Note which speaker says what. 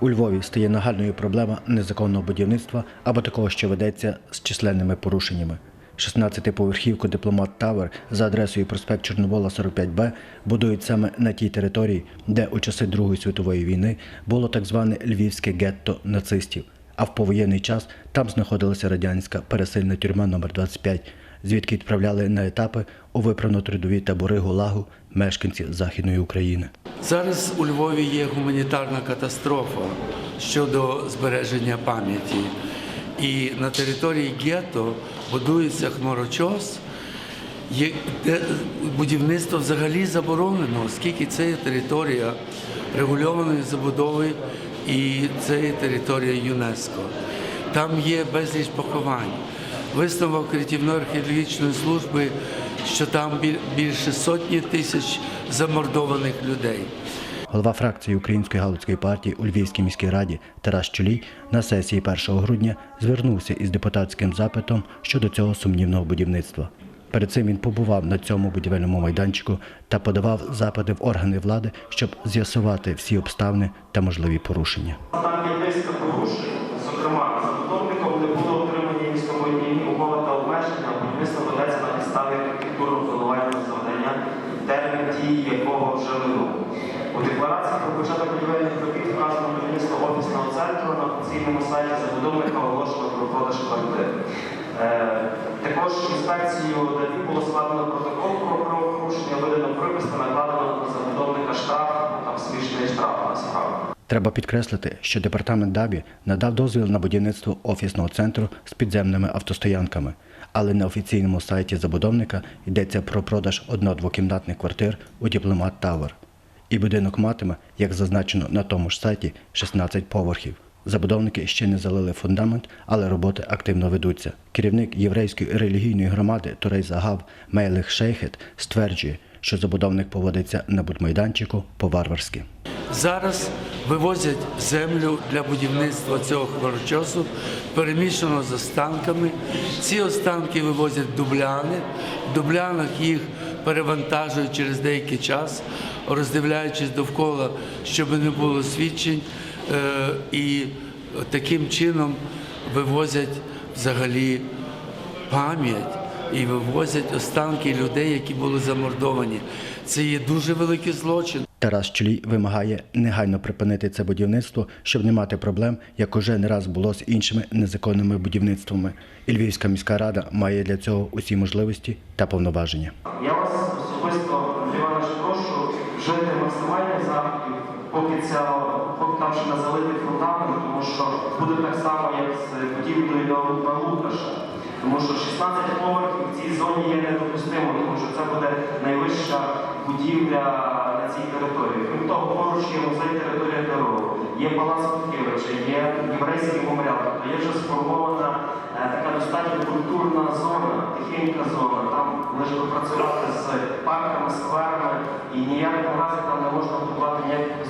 Speaker 1: У Львові стає нагальною проблема незаконного будівництва або такого, що ведеться з численними порушеннями. 16-поверхівку Дипломат Тавер за адресою проспект Чорновола 45Б будують саме на тій території, де у часи Другої світової війни було так зване львівське гетто нацистів. А в повоєнний час там знаходилася радянська пересильна тюрма номер 25 звідки відправляли на етапи у виправно-трудові табори ГУЛАГу мешканців Західної України.
Speaker 2: Зараз у Львові є гуманітарна катастрофа щодо збереження пам'яті. І на території гетто будується хмарочос, де будівництво взагалі заборонено, оскільки це є територія регульованої забудови і це є територія ЮНЕСКО. Там є безліч поховань. Висновок рятівної археологічної служби, що там біль- більше сотні тисяч замордованих людей.
Speaker 1: Голова фракції Української галицької партії у Львівській міській раді Тарас Чулій на сесії 1 грудня звернувся із депутатським запитом щодо цього сумнівного будівництва. Перед цим він побував на цьому будівельному майданчику та подавав запити в органи влади, щоб з'ясувати всі обставини та можливі порушення.
Speaker 3: Там є низка порушень, зокрема, забудовником не було отримані містобудівні умови та обмеження, будівництво ведеться на підставі архітектурно-планувального завдання, термін дії якого вже минув. У декларації про початок будівельних робіт вказано будівництво офісного центру на офіційному сайті забудовника оголошено про продаж квартир. Е, Також інспекцією ДАБІ було складено протокол про правопорушення, видано припис та накладено на забудовника штраф, ну, там смішний штраф насправді.
Speaker 1: Треба підкреслити, що департамент ДАБІ надав дозвіл на будівництво офісного центру з підземними автостоянками, але на офіційному сайті забудовника йдеться про продаж одно-двокімнатних квартир у Дипломат Тавер. І будинок матиме, як зазначено на тому ж сайті, 16 поверхів. Забудовники ще не залили фундамент, але роботи активно ведуться. Керівник єврейської релігійної громади Турей Загав Мейлих Шейхет стверджує, що забудовник поводиться на будмайданчику по-варварськи.
Speaker 2: Зараз вивозять землю для будівництва цього хмарочосу, перемішано з останками. Ці останки вивозять дубляни. В дублянах їх перевантажують через деякий час, роздивляючись довкола, щоб не було свідчень, е, і таким чином вивозять взагалі пам'ять і вивозять останки людей, які були замордовані. Це є дуже великий злочин.
Speaker 1: Тарас Чулій вимагає негайно припинити це будівництво, щоб не мати проблем, як уже не раз було з іншими незаконними будівництвами. І Львівська міська рада має для цього усі можливості та повноваження.
Speaker 3: Я вас особисто, Андрій Іванович, прошу вжити максимальних заходів, поки ця поки там ще не залитий фундамент, тому що буде так само, як з будівлею на Лукаша. Тому що 16 поверхів в цій зоні є недопустимо, тому що це буде найвища будівля на цій території. Крім того, поруч є музей територія дорогу, є Палац Кухівича, є єврейський меморіал, тобто є вже сформована е, така достатньо культурна зона, тихенька зона. Там лише працювати з парками, скверами, і ніякого разу там не можна будувати ніяких